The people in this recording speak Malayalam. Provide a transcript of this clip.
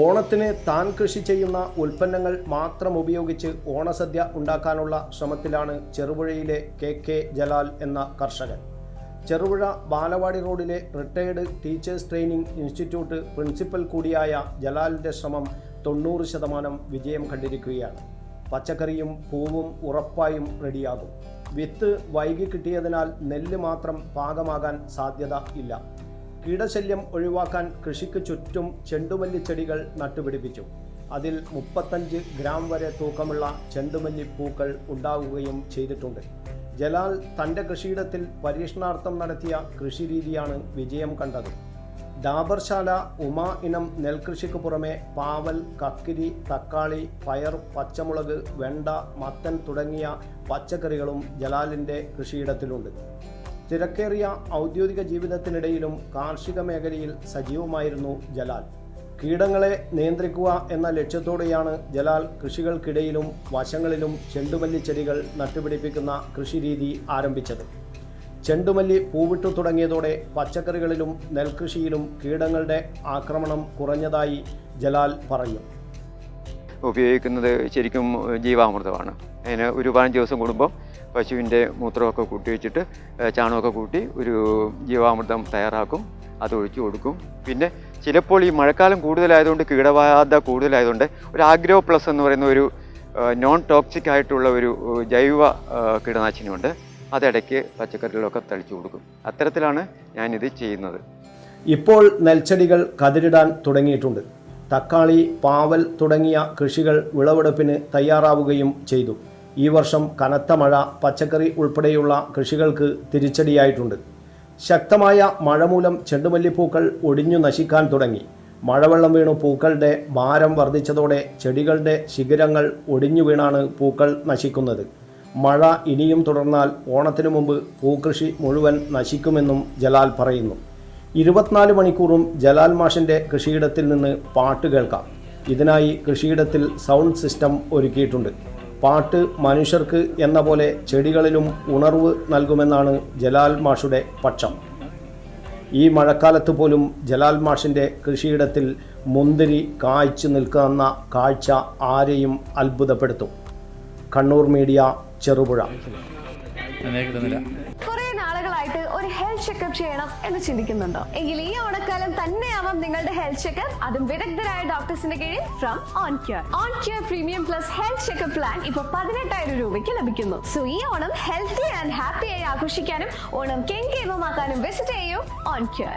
ഓണത്തിന് താൻ കൃഷി ചെയ്യുന്ന ഉൽപ്പന്നങ്ങൾ മാത്രം ഉപയോഗിച്ച് ഓണസദ്യ ഉണ്ടാക്കാനുള്ള ശ്രമത്തിലാണ് ചെറുപുഴയിലെ കെ കെ ജലാൽ എന്ന കർഷകൻ. ചെറുപുഴ ബാലവാടി റോഡിലെ retired teachers training institute principal കൂടിയായ ജലാലിന്റെ ശ്രമം തൊണ്ണൂറ് ശതമാനം വിജയം കണ്ടിരിക്കുകയാണ്. പച്ചക്കറിയും പൂവും ഉറപ്പായും റെഡിയാകും. വിത്ത് വൈകി കിട്ടിയതിനാൽ നെല്ല് മാത്രം പാകമാകാൻ സാധ്യത ഇല്ല. കീടശല്യം ഒഴിവാക്കാൻ കൃഷിക്ക് ചുറ്റും ചെണ്ടുമല്ലി ചെടികൾ നട്ടുപിടിപ്പിച്ചു. അതിൽ മുപ്പത്തഞ്ച് ഗ്രാം വരെ തൂക്കമുള്ള ചെണ്ടുമല്ലി പൂക്കൾ ഉണ്ടാവുകയും ചെയ്തിട്ടുണ്ട്. ജലാൽ തന്റെ കൃഷിയിടത്തിൽ പരീക്ഷണാർത്ഥം നടത്തിയ കൃഷിരീതിയാണ് വിജയം കണ്ടത്. ഡാബർശാല ഉമ ഇനം നെൽകൃഷിക്ക് പുറമെ പാവൽ കക്കിരി തക്കാളി പയർ പച്ചമുളക് വെണ്ട മത്തൻ തുടങ്ങിയ പച്ചക്കറികളും ജലാലിന്റെ കൃഷിയിടത്തിലുണ്ട്. തിരക്കേറിയ ഔദ്യോഗിക ജീവിതത്തിനിടയിലും കാർഷിക മേഖലയിൽ സജീവമായിരുന്നു ജലാൽ. കീടങ്ങളെ നിയന്ത്രിക്കുക എന്ന ലക്ഷ്യത്തോടെയാണ് ജലാൽ കൃഷികൾക്കിടയിലും വശങ്ങളിലും ചെണ്ടുമല്ലി ചെടികൾ നട്ടുപിടിപ്പിക്കുന്ന കൃഷിരീതി ആരംഭിച്ചത്. ചെണ്ടുമല്ലി പൂവിട്ടു തുടങ്ങിയതോടെ പച്ചക്കറികളിലും നെൽകൃഷിയിലും കീടങ്ങളുടെ ആക്രമണം കുറഞ്ഞതായി ജലാൽ പറഞ്ഞു. ഉപയോഗിക്കുന്നത് ശരിക്കും ജീവാമൃതമാണ്. അതിന് ഒരു പതിനഞ്ച് ദിവസം കൂടുമ്പോൾ പശുവിന്റെ മൂത്രമൊക്കെ കൂട്ടി വെച്ചിട്ട് ചാണകമൊക്കെ കൂട്ടി ഒരു ജീവാമൃതം തയ്യാറാക്കും അത് ഒഴിച്ചു കൊടുക്കും. പിന്നെ ചിലപ്പോൾ ഈ മഴക്കാലം കൂടുതലായതുകൊണ്ട് കീടബാധ കൂടുതലായതുകൊണ്ട് ഒരു ആഗ്രോ പ്ലസ് എന്ന് പറയുന്ന ഒരു നോൺ ടോക്സിക് ആയിട്ടുള്ള ഒരു ജൈവ കീടനാശിനിയുണ്ട്. അതിടയ്ക്ക് പച്ചക്കറികളൊക്കെ തളിച്ചു കൊടുക്കും. അത്തരത്തിലാണ് ഞാനിത് ചെയ്യുന്നത്. ഇപ്പോൾ നെൽച്ചെടികൾ കതിരിടാൻ തുടങ്ങിയിട്ടുണ്ട്. തക്കാളി പാവൽ തുടങ്ങിയ കൃഷികൾ വിളവെടുപ്പിന് തയ്യാറാവുകയും ചെയ്തു. ഈ വർഷം കനത്ത മഴ പച്ചക്കറി ഉൾപ്പെടെയുള്ള കൃഷികൾക്ക് തിരിച്ചടിയായിട്ടുണ്ട്. ശക്തമായ മഴ മൂലം ചെണ്ടുമല്ലിപ്പൂക്കൾ ഒടിഞ്ഞു നശിക്കാൻ തുടങ്ങി. മഴവെള്ളം വീണു പൂക്കളുടെ ഭാരം വർദ്ധിച്ചതോടെ ചെടികളുടെ ശിഖരങ്ങൾ ഒടിഞ്ഞു വീണാണ് പൂക്കൾ നശിക്കുന്നത്. മഴ ഇനിയും തുടർന്നാൽ ഓണത്തിനു മുമ്പ് പൂക്കൃഷി മുഴുവൻ നശിക്കുമെന്നും ജലാൽ പറയുന്നു. ഇരുപത്തിനാല് മണിക്കൂറും ജലാൽ മാഷിന്റെ കൃഷിയിടത്തിൽ നിന്ന് പാട്ട് കേൾക്കാം. ഇതിനായി കൃഷിയിടത്തിൽ സൗണ്ട് സിസ്റ്റം ഒരുക്കിയിട്ടുണ്ട്. പാട്ട് മനുഷ്യർക്ക് എന്ന പോലെ ചെടികളിലും ഉണർവ് നൽകുമെന്നാണ് ജലാൽ മാഷുടെ പക്ഷം. ഈ മഴക്കാലത്ത് പോലും ജലാൽ മാഷിന്റെ കൃഷിയിടത്തിൽ മുന്തിരി കായ്ച്ചു നിൽക്കുന്ന കാഴ്ച ആരെയും അത്ഭുതപ്പെടുത്തും. കണ്ണൂർ മീഡിയ ചെറുപുഴ. നാളുകളായിട്ട് ഒരു ഹെൽത്ത് ചെക്കപ്പ് ചെയ്യണം എന്ന് ചിന്തിക്കുന്നുണ്ടോ? എങ്കിൽ ഈ ഓണക്കാലം തന്നെയാവാം നിങ്ങളുടെ ഹെൽത്ത് ചെക്കപ്പ് അതും വിദഗ്ധരായ ഡോക്ടേഴ്സിന്റെ കീഴിൽ from on cure on cure premium plus health checkup plan ഇപ്പൊ പതിനെട്ടായിരം രൂപയ്ക്ക് ലഭിക്കുന്നു. സോ ഈ ഓണം ഹെൽത്തി ആൻഡ് ഹാപ്പി ആയി ആഘോഷിക്കാനും ഓണം കെങ്കേമമാക്കാനും വിസിറ്റ് ചെയ്യൂ ഓൺ ക്യൂർ